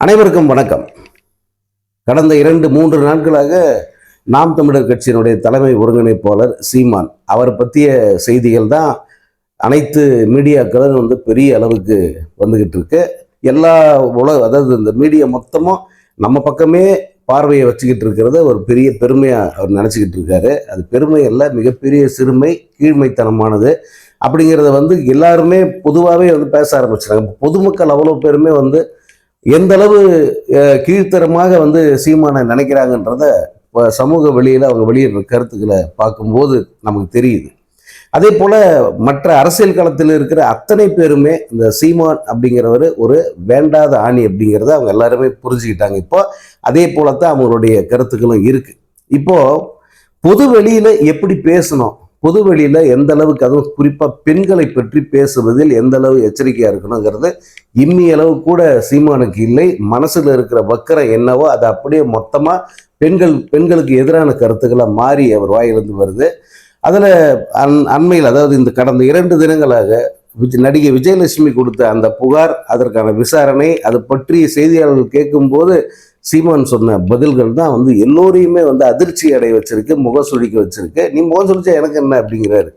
அனைவருக்கும் வணக்கம். கடந்த இரண்டு மூன்று நாட்களாக நாம் தமிழர் கட்சியினுடைய தலைமை ஒருங்கிணைப்பாளர் சீமான் அவர் பற்றிய செய்திகள் தான் அனைத்து மீடியாக்களும் வந்து பெரிய அளவுக்கு வந்துகிட்டு இருக்கு. எல்லா உலக அதாவது இந்த மீடியா மொத்தமும் நம்ம பக்கமே பார்வையை வச்சுக்கிட்டு இருக்கிறத ஒரு பெரிய பெருமையாக அவர் நினச்சிக்கிட்டு இருக்காரு. அது பெருமை அல்ல மிகப்பெரிய சிறுமை கீழ்மைத்தனமானது அப்படிங்கிறத வந்து எல்லாருமே பொதுவாகவே வந்து பேச ஆரம்பிச்சிட்டாங்க. பொதுமக்கள் அவ்வளோ பேருமே வந்து எந்த அளவு கீழ்த்தரமாக வந்து சீமானை நினைக்கிறாங்கன்றத இப்போ சமூக வெளியில் அவங்க வெளியிடுற கருத்துக்களை பார்க்கும்போது நமக்கு தெரியுது. அதே போல் மற்ற அரசியல் களத்தில் இருக்கிற அத்தனை பேருமே இந்த சீமான் அப்படிங்கிறவர் ஒரு வேண்டாத ஆணி அப்படிங்கிறத அவங்க எல்லாருமே புரிஞ்சுக்கிட்டாங்க. இப்போ அதே போலத்தான் அவங்களுடைய கருத்துக்களும் இருக்குது இப்போது பொது வெளியில் எப்படி பேசணும்? பொதுவெளியில் எந்த அளவுக்கு அதுவும் குறிப்பாக பெண்களை பற்றி பேசுவதில் எந்த அளவு எச்சரிக்கையாக இருக்கணுங்கிறது இம்மி அளவு கூட சீமானுக்கு இல்லை. மனசில் இருக்கிற வக்கரம் என்னவோ அது அப்படியே மொத்தமாக பெண்கள் பெண்களுக்கு எதிரான கருத்துக்களை மாறி அவர் வாயிலிருந்து வருது. அதில் அன் அண்மையில் அதாவது இந்த கடந்த இரண்டு தினங்களாக விஜய் நடிகை விஜயலட்சுமி கொடுத்த அந்த புகார் அதற்கான விசாரணை அது பற்றி செய்தியாளர்கள் கேட்கும்போது சீமான் சொன்ன பதில்கள் தான் வந்து எல்லோரையுமே வந்து அதிர்ச்சி அடைய வச்சிருக்கு முக சுழிக்க வச்சிருக்கு. நீ முகம் சுழிச்சா எனக்கு என்ன அப்படிங்கிறாரு.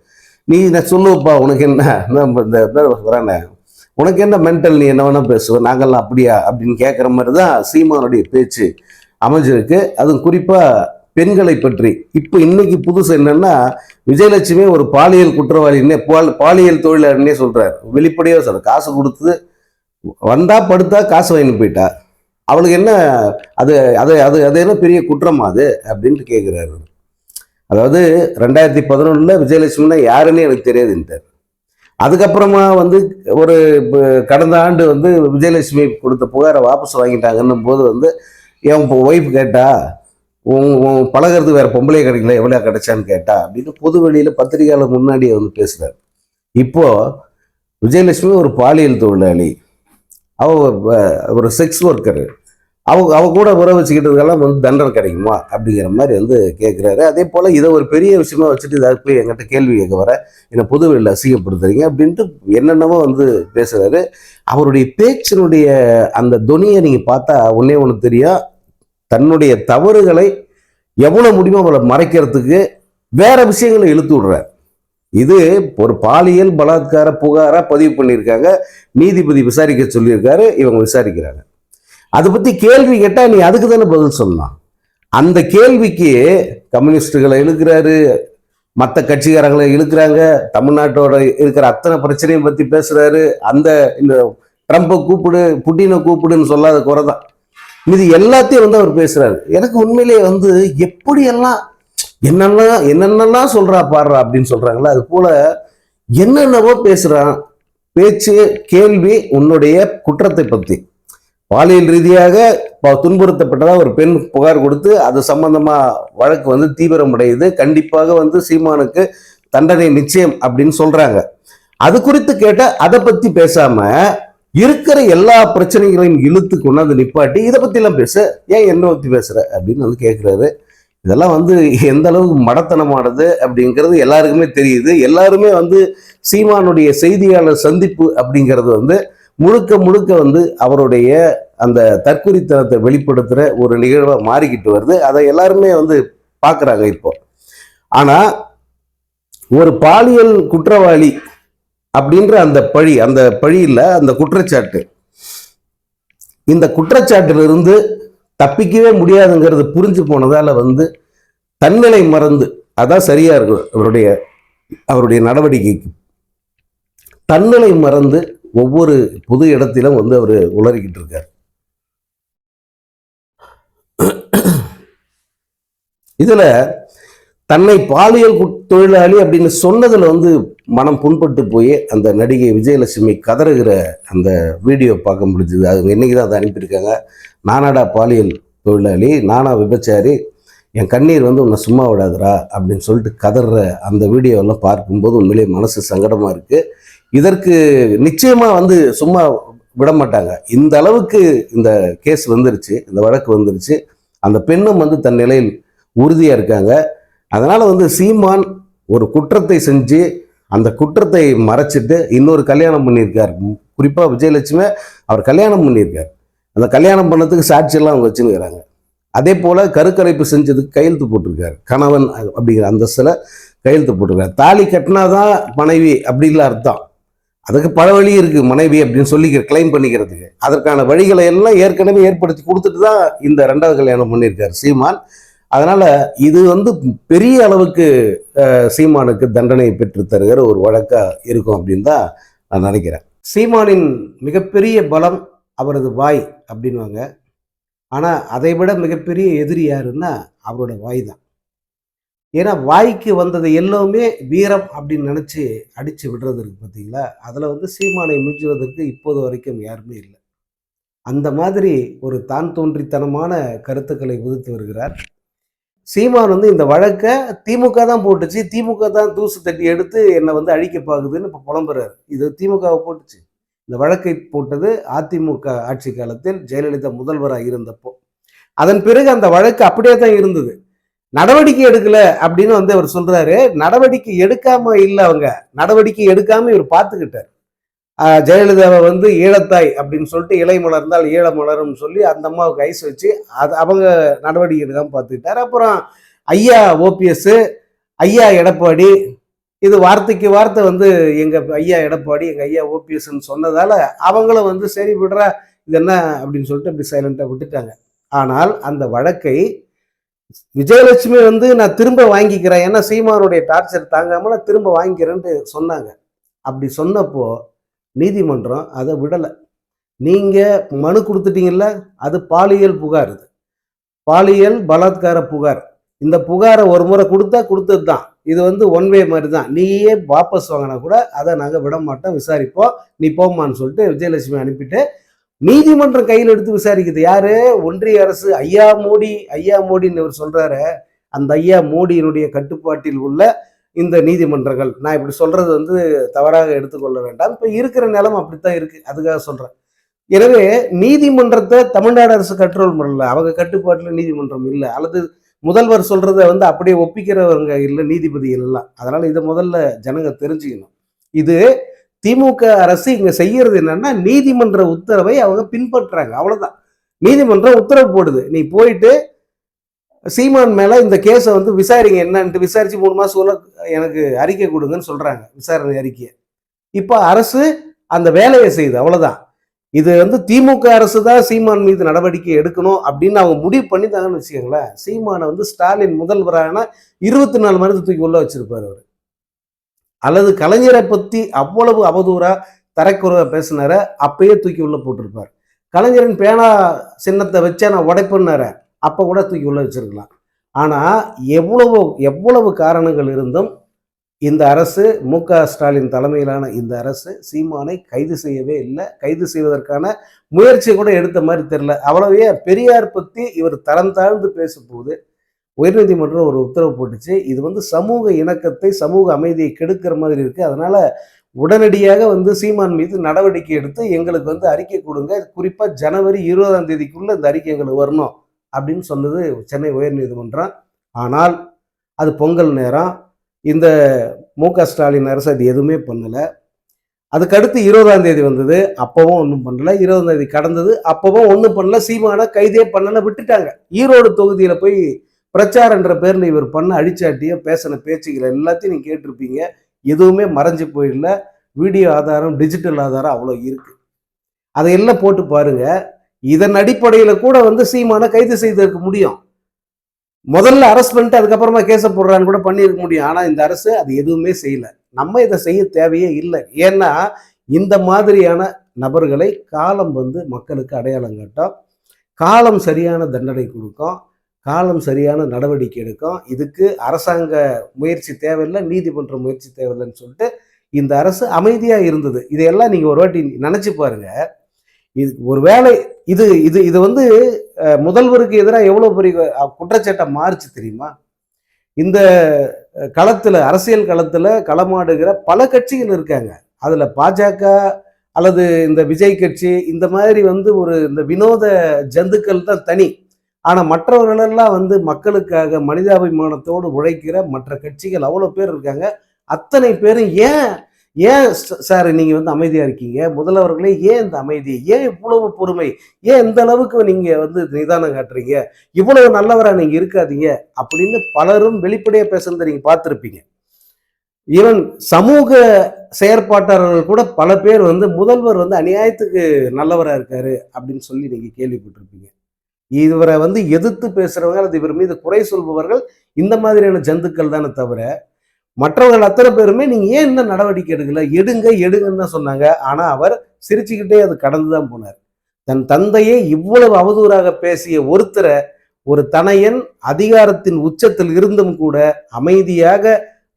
நீ நான் சொல்லுவப்பா உனக்கு என்ன? நான் இந்த வரானே? உனக்கு என்ன மென்டல் நீ என்ன வேணா பேசுவ. நாங்கள்லாம் அப்படியா? அப்படின்னு கேட்குற மாதிரி தான் சீமானுடைய பேச்சு அமைஞ்சிருக்கு. அதுவும் குறிப்பாக பெண்களை பற்றி. இப்போ இன்னைக்கு புதுசு என்னன்னா விஜயலட்சுமி ஒரு பாலியல் குற்றவாளின்னே பால் பாலியல் தொழிலாளர்னே சொல்கிறார் வெளிப்படையாக சொல்ற காசு கொடுத்து வந்தா படுத்தா காசு வாங்கிட்டு போயிட்டா. அவளுக்கு என்ன அது அது அது அது என்ன பெரிய குற்றமா அது? அப்படின்ட்டு கேட்குறாரு அதாவது ரெண்டாயிரத்தி பதினொன்றில் விஜயலட்சுமினா யாருன்னு எனக்கு தெரியாதுன்ட்டார். அதுக்கப்புறமா வந்து ஒரு கடந்த ஆண்டு வந்து விஜயலட்சுமி கொடுத்த புகாரை வாபஸ் வாங்கிட்டாங்கன்னும் போது வந்து என் ஒய்ஃப் கேட்டா? உன் பழகிறது வேற பொம்பளை கிடைக்கல எவ்வளோ கிடைச்சான்னு கேட்டா? அப்படின்னு பொது வெளியில் பத்திரிகையாளர் முன்னாடியே வந்து பேசுகிறார் இப்போது விஜயலட்சுமி ஒரு பாலியல் தொழிலாளி. அவ ஒரு செக்ஸ் ஒர்க்கரு அவ அவ கூட உறவு வச்சுக்கிட்டதுக்கெல்லாம் வந்து தண்டனை கிடைக்குமா? அப்படிங்கிற மாதிரி வந்து கேட்குறாரு அதே போல் இதை ஒரு பெரிய விஷயமா வச்சுட்டு இதாக போய் என்கிட்ட கேள்வி கேட்க வர என்னை பொதுவெளியில் அசிங்கப்படுத்துறீங்க அப்படின்ட்டு என்னென்னவோ வந்து பேசுகிறாரு அவருடைய பேச்சினுடைய அந்த தொனியை நீங்கள் பார்த்தா ஒன்றே ஒன்று தெரியும். தன்னுடைய தவறுகளை எவ்வளோ முடியுமோ அவளை மறைக்கிறதுக்கு வேற விஷயங்களை இழுத்து விடுறார். இது ஒரு பாலியல் பலாத்கார புகாரா பதிவு பண்ணியிருக்காங்க. நீதிபதி விசாரிக்க சொல்லியிருக்காரு இவங்க விசாரிக்கிறாங்க. அதை பத்தி கேள்வி கேட்டா நீ அதுக்கு தானே பதில் சொல்லலாம் அந்த கேள்விக்கு கம்யூனிஸ்டுகளை இழுக்கிறாரு மற்ற கட்சிக்காரங்களை இழுக்கிறாங்க தமிழ்நாட்டோட இருக்கிற அத்தனை பிரச்சனையும் பத்தி பேசுறாரு அந்த இந்த ட்ரம்ப்பை கூப்பிடு புட்டினை கூப்பிடுன்னு சொல்லாத குறை தான். இது எல்லாத்தையும் வந்து அவர் பேசுறாரு. எனக்கு உண்மையிலேயே வந்து எப்படியெல்லாம் என்னெல்லாம் என்னென்னலாம் சொல்றா பாடுறா அப்படின்னு சொல்றாங்களா அது போல என்னென்னவோ பேசுறான் பேச்சு கேள்வி உன்னுடைய குற்றத்தை பத்தி. பாலியல் ரீதியாக ப- துன்புறுத்தப்பட்டதா ஒரு பெண் புகார் கொடுத்து அது சம்பந்தமா வழக்கு வந்து தீவிரமடையுது கண்டிப்பாக வந்து சீமானுக்கு தண்டனை நிச்சயம் அப்படின்னு சொல்றாங்க. அது குறித்து கேட்ட அதை பத்தி பேசாம இருக்கிற எல்லா பிரச்சனைகளையும் இழுத்து கொண்டாந்து நிப்பாட்டி இதை பத்தி எல்லாம் பேச. ஏன் என்ன பத்தி பேசுற? அப்படின்னு வந்து கேட்கிறாரு இதெல்லாம் வந்து எந்த அளவுக்கு மடத்தனமானது அப்படிங்கிறது எல்லாருக்குமே தெரியுது. எல்லாருமே வந்து சீமானுடைய செய்தியாளர் சந்திப்பு அப்படிங்கிறது வந்து முழுக்க முழுக்க வந்து அவருடைய அந்த தற்குறித்தனத்தை வெளிப்படுத்துகிற ஒரு நிகழ்வாக மாறிக்கிட்டு வருது. அதை எல்லாருமே வந்து பார்க்குறாங்க இப்போ. ஆனால் ஒரு பாலியல் குற்றவாளி அப்படின்ற அந்த பழி அந்த பழியில் அந்த குற்றச்சாட்டு. இந்த குற்றச்சாட்டிலிருந்து தப்பிக்கவே முடியாதுங்கிறது புரிஞ்சு போனதால் வந்து தன்னிலை மறந்து அதான் சரியாக இருக்கும் அவருடைய அவருடைய நடவடிக்கைக்கு. தன்னிலை மறந்து ஒவ்வொரு பொது இடத்திலும் வந்து அவர் உளறிக்கிட்டு இருக்கார். இதில் தன்னை பாலியல் தொழிலாளி அப்படின்னு சொன்னதில் வந்து மனம் புண்பட்டு போய் அந்த நடிகை விஜயலட்சுமி கதறுகிற அந்த வீடியோ பார்க்க முடிஞ்சுது. அது இன்னைக்கு தான் அதை அனுப்பியிருக்காங்க. நானாடா பாலியல் தொழிலாளி நானா விபச்சாரி என் கண்ணீர் வந்து உன்னை சும்மா விடாதுடா அப்படின்னு சொல்லிட்டு கதற அந்த வீடியோவெல்லாம் பார்க்கும்போது உண்மையிலேயே மனசு சங்கடமாக இருக்குது இதற்கு நிச்சயமாக வந்து சும்மா விட மாட்டாங்க இந்த அளவுக்கு இந்த கேஸ் வந்துருச்சு இந்த வழக்கு வந்துருச்சு. அந்த பெண்ணும் வந்து தன் நிலையில் உறுதியாக இருக்காங்க. அதனால் வந்து சீமான் ஒரு குற்றத்தை செஞ்சு அந்த குற்றத்தை மறைச்சிட்டு இன்னொரு கல்யாணம் பண்ணியிருக்கார். குறிப்பாக விஜயலட்சுமி அவர் கல்யாணம் பண்ணியிருக்கார். அந்த கல்யாணம் பண்ணதுக்கு சாட்சியெல்லாம் அவங்க வச்சுருக்கிறாங்க. அதே போல் கருக்கரைப்பு செஞ்சதுக்கு கையெழுத்து போட்டிருக்காரு. கணவன் அப்படிங்கிற அந்தஸ்தில் கையெழுத்து போட்டிருக்காரு. தாலி கட்டினாதான் மனைவி அப்படின்ல அர்த்தம். அதுக்கு பல வழி இருக்குது மனைவி அப்படின்னு சொல்லிக்கிற கிளைம் பண்ணிக்கிறதுக்கு. அதற்கான வழிகளை எல்லாம் ஏற்கனவே ஏற்படுத்தி கொடுத்துட்டு தான் இந்த ரெண்டாவது கல்யாணம் பண்ணியிருக்காரு சீமான். அதனால் இது வந்து பெரிய அளவுக்கு சீமானுக்கு தண்டனை பெற்று தருகிற ஒரு வழக்காக இருக்கும் அப்படின்னு தான் நான் நினைக்கிறேன். சீமானின் மிகப்பெரிய பலம் அவரது வாய் அப்படின்வாங்க ஆனால் அதை விட மிகப்பெரிய எதிரி யாருன்னா அவரோட வாய் தான். ஏன்னா வாய்க்கு வந்தது எல்லாமே வீரம் அப்படின்னு நினச்சி அடித்து விடுறது பார்த்தீங்களா அதில் வந்து சீமானை மிஞ்சுவதற்கு இப்போது வரைக்கும் யாருமே இல்லை. அந்த மாதிரி ஒரு தான் தோன்றித்தனமான கருத்துக்களை உதித்து வருகிறார். சீமான் வந்து இந்த வழக்கை திமுக தான் போட்டுச்சு. திமுக தான் தூசு தட்டி எடுத்து என்னை வந்து அழிக்க பாக்குதுன்னு இப்போ புலம்புறாரு. இது திமுகவை போட்டுச்சு. இந்த வழக்கை போட்டது அதிமுக ஆட்சி காலத்தில் ஜெயலலிதா முதல்வராக இருந்தப்போ. அதன் பிறகு அந்த வழக்கு அப்படியே தான் இருந்தது. நடவடிக்கை எடுக்கல அப்படின்னு வந்து அவர் சொல்றாரு. நடவடிக்கை எடுக்காம இல்லை அவங்க. நடவடிக்கை எடுக்காம இவர் பார்த்துக்கிட்டார். ஜெயலலிதாவை வந்து ஈழத்தாய் அப்படின்னு சொல்லிட்டு இலை மலர்ந்தால் ஈழ மலரும்னு சொல்லி அந்த அம்மாவுக்கு ஐஸ் வச்சு அது அவங்க நடவடிக்கை தான் பார்த்துக்கிட்டார். அப்புறம் ஐயா ஓபிஎஸ் ஐயா எடப்பாடி இது வார்த்தைக்கு வார்த்தை வந்து எங்கள் ஐயா எடப்பாடி எங்கள் ஐயா ஓபிஎஸ்ன்னு சொன்னதால் அவங்களும் வந்து சரி விடுறா இது என்ன அப்படின்னு சொல்லிட்டு அப்படி சைலண்ட்டாக விட்டுட்டாங்க. ஆனால் அந்த வழக்கை விஜயலட்சுமி வந்து நான் திரும்ப வாங்கிக்கிறேன் ஏன்னா சீமானுடைய டார்ச்சர் தாங்காமல் நான் திரும்ப வாங்கிக்கிறேன்ட்டு சொன்னாங்க. அப்படி சொன்னப்போ நீதிமன்றம் அதை விடலை. நீங்கள் மனு கொடுத்துட்டீங்கல்ல அது பாலியல் புகார் இது. பாலியல் பலாத்கார புகார். இந்த புகாரை ஒரு முறை கொடுத்தா கொடுத்தது தான். இது வந்து ஒன் வே மாதிரி தான். நீயே வாபஸ் வாங்கினா கூட அதை நாங்கள் விட மாட்டோம் விசாரிப்போம். நீ போம்மான்னு சொல்லிட்டு விஜயலட்சுமி அனுப்பிட்டு நீதிமன்றம் கையில் எடுத்து விசாரிக்குது. யாரு? ஒன்றிய அரசு. ஐயா மோடி ஐயா மோடின்னு இவர் சொல்றாரு. அந்த ஐயா மோடியினுடைய கட்டுப்பாட்டில் உள்ள இந்த நீதிமன்றங்கள். நான் இப்படி சொல்றது வந்து தவறாக எடுத்துக்கொள்ள வேண்டாம். இப்போ இருக்கிற நிலம் அப்படித்தான் இருக்கு. அதுக்காக சொல்றேன். எனவே நீதிமன்றத்தை தமிழ்நாடு அரசு கண்ட்ரோல் பண்ணல. அவங்க கட்டுப்பாட்டில் நீதிமன்றம் இல்லை. அல்லது முதல்வர் சொல்றதை வந்து அப்படியே ஒப்பிக்கிறவங்க இல்லை நீதிபதிகள் எல்லாம் அதனால இதை முதல்ல ஜனங்க தெரிஞ்சுக்கணும். இது திமுக அரசு இங்க செய்யறது என்னன்னா நீதிமன்ற உத்தரவை அவங்க பின்பற்றுறாங்க அவ்வளவுதான். நீதிமன்றம் உத்தரவு போடுது. நீ போயிட்டு சீமான் மேல இந்த கேஸை வந்து விசாரிங்க என்னன்ட்டு விசாரிச்சு மூணு மாசம் எனக்கு அறிக்கை கொடுங்கன்னு சொல்றாங்க விசாரணை அறிக்கையை. இப்போ அரசு அந்த வேலையை செய்யுது அவ்வளவுதான். இது வந்து திமுக அரசு தான் சீமான் மீது நடவடிக்கை எடுக்கணும் அப்படின்னு அவங்க முடிவு பண்ணிட்டாங்கன்னு வச்சுக்கோங்களேன். சீமானை வந்து ஸ்டாலின் முதல்வரான இருபத்தி நாலு மணி தூக்கி உள்ள வச்சிருப்பாரு அவர். அல்லது கலைஞரை பத்தி அவ்வளவு அவதூறா தரக்குறைவா பேசினார அப்பயே தூக்கி உள்ள போட்டிருப்பார். கலைஞரின் பேனா சின்னத்தை வச்சா நான் உடைப்புன்னார அப்போ கூட தூக்கி உள்ள வச்சிருக்கலாம். ஆனால் எவ்வளவு எவ்வளவு காரணங்கள் இருந்தும் இந்த அரசு மு க ஸ்டாலின் தலைமையிலான இந்த அரசு சீமானை கைது செய்யவே இல்லை. கைது செய்வதற்கான முயற்சி கூட எடுத்த மாதிரி தெரில அவ்வளவே பெரியார் பற்றி இவர் தரம் தாழ்ந்து பேசும்போது உயர்நீதிமன்றம் ஒரு உத்தரவு போட்டுச்சு. இது வந்து சமூக இணக்கத்தை சமூக அமைதியை கெடுக்கிற மாதிரி இருக்குது அதனால் உடனடியாக வந்து சீமான் மீது நடவடிக்கை எடுத்து எங்களுக்கு வந்து அறிக்கை கொடுங்க. குறிப்பாக ஜனவரி இருபதாம் தேதிக்குள்ளே இந்த அறிக்கை எங்களுக்கு வரணும். அப்படின்னு சொன்னது சென்னை உயர்நீதிமன்றம் ஆனால் அது பொங்கல் நேரம். இந்த மு க ஸ்டாலின் அரசு அது எதுவுமே பண்ணலை. அதுக்கடுத்து இருபதாம் தேதி வந்தது அப்பவும் ஒன்றும் பண்ணல. இருபதாம் தேதி கடந்தது அப்பவும் ஒன்றும் பண்ணல. சீமான கைதே பண்ணல விட்டுட்டாங்க. ஈரோடு தொகுதியில் போய் பிரச்சாரன்ற பேரில் இவர் பண்ண அடிச்சாட்டிய பேசின பேச்சுகள் எல்லாத்தையும் நீங்கள் கேட்டிருப்பீங்க. எதுவுமே மறைஞ்சு போயிடல. வீடியோ ஆதாரம் டிஜிட்டல் ஆதாரம் அவ்வளோ இருக்குது அதையெல்லாம் போட்டு பாருங்கள் இதன் அடிப்படையில் கூட வந்து சீமானை கைது செய்திருக்க முடியும். முதல்ல அரெஸ்ட் பண்ணிட்டு அதுக்கப்புறமா கேஸை போடுறான்னு கூட பண்ணியிருக்க முடியும். ஆனால் இந்த அரசு அது எதுவுமே செய்யலை. நம்ம இதை செய்ய தேவையே இல்லை. ஏன்னா இந்த மாதிரியான நபர்களை காலம் வந்து மக்களுக்கு அடையாளம் காட்டும். காலம் சரியான தண்டனை கொடுக்கும். காலம் சரியான நடவடிக்கை எடுக்கும். இதுக்கு அரசாங்க முயற்சி தேவையில்லை நீதிமன்ற முயற்சி தேவையில்லைன்னு சொல்லிட்டு இந்த அரசு அமைதியாக இருந்தது. இதையெல்லாம் நீங்கள் ஒரு வாட்டி நினச்சி பாருங்கள் இது ஒரு வேலை இது இது இது வந்து முதல்வருக்கு எதிராக எவ்வளோ பெரிய குற்றச்சாட்டை மாறுச்சு தெரியுமா? இந்த களத்தில் அரசியல் களத்தில் களமாடுகிற பல கட்சிகள் இருக்காங்க. அதில் பாஜக அல்லது இந்த விஜய் கட்சி இந்த மாதிரி வந்து ஒரு இந்த வினோத ஜந்துக்கள் தான் தனி. ஆனால் மற்றவர்களெல்லாம் வந்து மக்களுக்காக மனிதாபிமானத்தோடு உழைக்கிற மற்ற கட்சிகள் அவ்வளோ பேர் இருக்காங்க. அத்தனை பேரும் ஏன் ஏன் சார் நீங்கள் வந்து அமைதியாக இருக்கீங்க? முதல்வர்களே ஏன் இந்த அமைதி? ஏன் இவ்வளவு பொறுமை? ஏன் இந்த அளவுக்கு நீங்கள் வந்து நிதானம் காட்டுறீங்க? இவ்வளவு நல்லவராக நீங்கள் இருக்காதீங்க அப்படின்னு பலரும் வெளிப்படையாக பேசுறதை நீங்கள் பார்த்துருப்பீங்க. ஈவன் சமூக செயற்பாட்டாளர்கள் கூட பல பேர் வந்து முதல்வர் வந்து அநியாயத்துக்கு நல்லவராக இருக்காரு அப்படின்னு சொல்லி நீங்கள் கேள்விப்பட்டிருப்பீங்க. இவரை வந்து எதிர்த்து பேசுகிறவங்க அல்லது இவர் மீது குறை சொல்பவர்கள் இந்த மாதிரியான ஜந்துக்கள் தானே தவிர மற்றவர்கள் அத்தனை பேருமே நீங்க ஏன் இந்த நடவடிக்கை எடுக்கல? எடுங்க எடுங்கன்னு தான் சொன்னாங்க. ஆனா அவர் சிரிச்சுக்கிட்டே அது கடந்து தான் போனார். தன் தந்தையை இவ்வளவு அவதூறாக பேசிய ஒருத்தரை ஒரு தனையன் அதிகாரத்தின் உச்சத்தில் இருந்தும் கூட அமைதியாக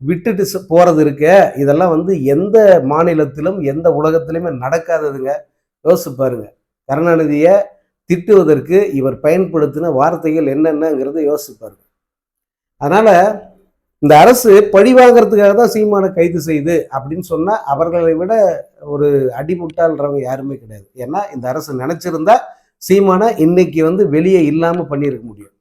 விட்டுட்டு போறது இருக்க? இதெல்லாம் வந்து எந்த மாநிலத்திலும் எந்த உலகத்திலுமே நடக்காததுங்க. யோசிச்சு பாருங்க. கருணாநிதியை திட்டுவதற்கு இவர் பயன்படுத்தின வார்த்தைகள் என்னென்னங்கிறத யோசிச்சு பாருங்க. அதனால இந்த அரசு பழி வாங்குறதுக்காக தான் சீமானை கைது செய்து அப்படின்னு சொன்னால் அவர்களை விட ஒரு அடிமுட்டாள்ன்றவங்க யாருமே கிடையாது. ஏன்னா இந்த அரசு நினைச்சிருந்தா சீமானை இன்னைக்கு வந்து வெளியே இல்லாமல் பண்ணியிருக்க முடியும்.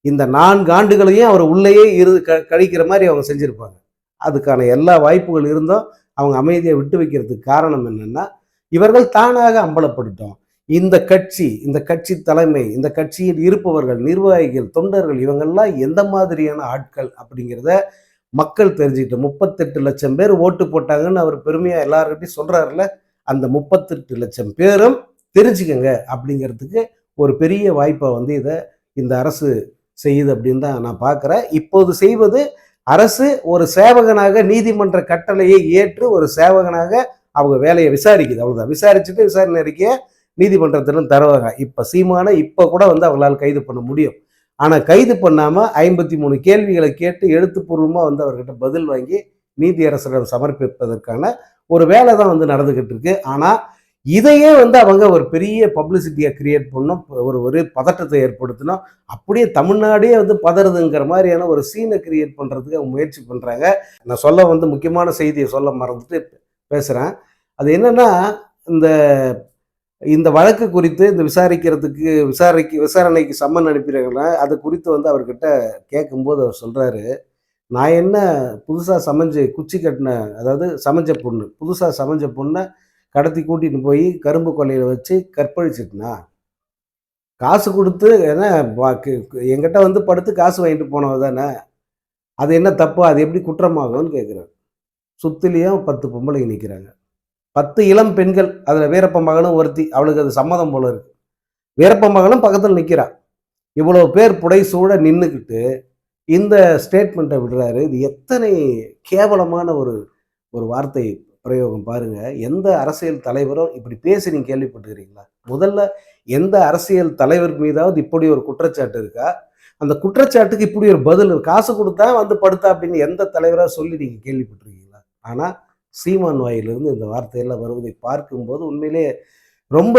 இந்த நான்கு ஆண்டுகளையும் அவர் உள்ளேயே இரு க- கழிக்கிற மாதிரி அவங்க செஞ்சுருப்பாங்க. அதுக்கான எல்லா வாய்ப்புகள் இருந்தும் அவங்க அமைதியை விட்டு வைக்கிறதுக்கு காரணம் என்னென்னா இவர்கள் தானாக அம்பலப்பட்டுட்டோம். இந்த கட்சி இந்த கட்சி தலைமை இந்த கட்சியில் இருப்பவர்கள் நிர்வாகிகள் தொண்டர்கள் இவங்கெல்லாம் எந்த மாதிரியான ஆட்கள் அப்படிங்கிறத மக்கள் தெரிஞ்சுக்கிட்டு முப்பத்தெட்டு லட்சம் பேர் ஓட்டு போட்டாங்கன்னு அவர் பெருமையாக எல்லாருக்கிட்டையும் சொல்றாருல அந்த முப்பத்தெட்டு லட்சம் பேரும் தெரிஞ்சுக்கங்க அப்படிங்கிறதுக்கு ஒரு பெரிய வாய்ப்பை வந்து இதை இந்த அரசு செய்யுது அப்படின்னு தான் நான் பார்க்குறேன். இப்போது செய்வது அரசு ஒரு சேவகனாக நீதிமன்ற கட்டளையை ஏற்று ஒரு சேவகனாக அவங்க வேலையை விசாரிக்குது. அவ்வளோதான் விசாரிச்சுட்டு விசாரணை அறிக்கையை நீதிமன்றத்திலும் தருவாங்க. இப்போ சீமான இப்போ கூட வந்து அவங்களால கைது பண்ண முடியும். ஆனால் கைது பண்ணாமல் ஐம்பத்தி மூணு கேள்விகளை கேட்டு எழுத்துப்பூர்வமாக வந்து அவர்கிட்ட பதில் வாங்கி நீதியரசரிடம் சமர்ப்பிப்பதற்கான ஒரு வேலை தான் வந்து நடந்துக்கிட்டு இருக்கு. ஆனால் இதையே வந்து அவங்க ஒரு பெரிய பப்ளிசிட்டியை கிரியேட் பண்ணோம் ஒரு ஒரு பதட்டத்தை ஏற்படுத்தினோம் அப்படியே தமிழ்நாடே வந்து பதறுதுங்கிற மாதிரியான ஒரு சீனை கிரியேட் பண்ணுறதுக்கு அவங்க முயற்சி பண்ணுறாங்க நான் சொல்ல வந்து முக்கியமான செய்தியை சொல்ல மறந்துட்டு பேசுகிறேன் அது என்னன்னா இந்த இந்த வழக்கு குறித்து இந்த விசாரிக்கிறதுக்கு விசாரிக்க விசாரணைக்கு சம்மன் அனுப்பிடுறாங்கள அது குறித்து வந்து அவர்கிட்ட கேட்கும்போது அவர் சொல்கிறாரு நான் என்ன புதுசாக சமைஞ்சு குச்சி கட்டின அதாவது சமைஞ்ச பொண்ணு புதுசாக சமைஞ்ச பொண்ணை கடத்தி கூட்டிகிட்டு போய் கரும்பு கொல்லையில் வச்சு கற்பழிச்சிட்டுனா. காசு கொடுத்து என்ன என்கிட்ட வந்து படுத்து காசு வாங்கிட்டு போனவ தானே அது என்ன தப்பு அது எப்படி குற்றமாகும்னு கேட்குறேன் சுத்திலையும் பத்து பொம்பளைங்க நிற்கிறாங்க பத்து இளம் பெண்கள் அதில் வீரப்ப மகளும் ஒருத்தி அவளுக்கு அது சம்மதம் போல இருக்கு. வீரப்ப மகளும் பக்கத்தில் நிற்கிறா இவ்வளோ பேர் புடை சூழ நின்றுக்கிட்டு இந்த ஸ்டேட்மெண்ட்டை விடுறாரு. இது எத்தனை கேவலமான ஒரு ஒரு வார்த்தை பிரயோகம் பாருங்க. எந்த அரசியல் தலைவரும் இப்படி பேசி நீங்க கேள்விப்பட்டுக்கிறீங்களா முதல்ல எந்த அரசியல் தலைவர் மீதாவது இப்படி ஒரு குற்றச்சாட்டு இருக்கா? அந்த குற்றச்சாட்டுக்கு இப்படி ஒரு பதில் காசு கொடுத்தா வந்து படுத்தா அப்படின்னு எந்த தலைவராக சொல்லி நீங்க கேள்விப்பட்டிருக்கீங்களா? ஆனால் சீமான் வாயிலிருந்து இந்த வார்த்தையெல்லாம் வருவதை பார்க்கும்போது உண்மையிலே ரொம்ப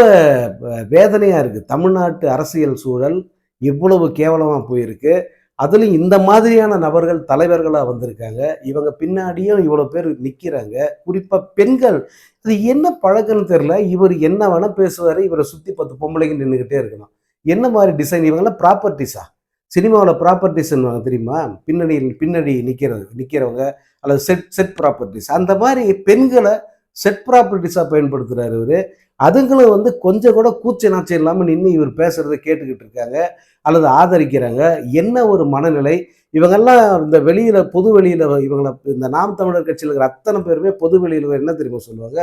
வேதனையாக இருக்குது தமிழ்நாட்டு அரசியல் சூழல் இவ்வளவு கேவலமாக போயிருக்கு. அதுலேயும் இந்த மாதிரியான நபர்கள் தலைவர்களாக வந்திருக்காங்க. இவங்க பின்னாடியும் இவ்வளோ பேர் நிற்கிறாங்க குறிப்பாக பெண்கள். அது என்ன பழக்கம்னு தெரில இவர் என்ன வேணால் பேசுவார். இவரை சுற்றி பத்து பொம்பளைங்க நின்றுக்கிட்டே இருக்கணும் என்ன மாதிரி டிசைன் இவங்களாம் ப்ராப்பர்ட்டிஸா சினிமாவில் ப்ராப்பர்ட்டிஸ்ன்னு தெரியுமா? பின்னணி பின்னாடி நிற்கிறது நிற்கிறவங்க அல்லது செட் செட் ப்ராப்பர்ட்டிஸ் அந்த மாதிரி பெண்களை செட் ப்ராப்பர்ட்டிஸாக பயன்படுத்துகிறாரு இவர். அதுங்களும் வந்து கொஞ்சம் கூட கூச்ச நாச்சம் இல்லாமல் நின்று இவர் பேசுறதை கேட்டுக்கிட்டு இருக்காங்க அல்லது ஆதரிக்கிறாங்க. என்ன ஒரு மனநிலை? இவங்கெல்லாம் இந்த வெளியில பொது வெளியில இவங்களை இந்த நாம் தமிழர் கட்சியில் இருக்கிற அத்தனை பேருமே பொது வெளியில என்ன தெரியுமா சொல்லுவாங்க?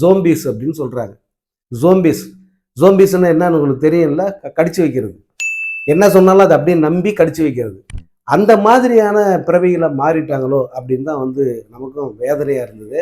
ஜோம்பிஸ் அப்படின்னு சொல்றாங்க. ஜோம்பிஸ் ஜோம்பிஸ்ன்னா என்னன்னு உங்களுக்கு தெரியும்ல? கடிச்சு வைக்கிறது. என்ன சொன்னாலும் அதை அப்படியே நம்பி கடிச்சு வைக்கிறது. அந்த மாதிரியான பிறவிகளை மாறிட்டாங்களோ அப்படின்னு தான் வந்து நமக்கும் வேதனையாக இருந்தது.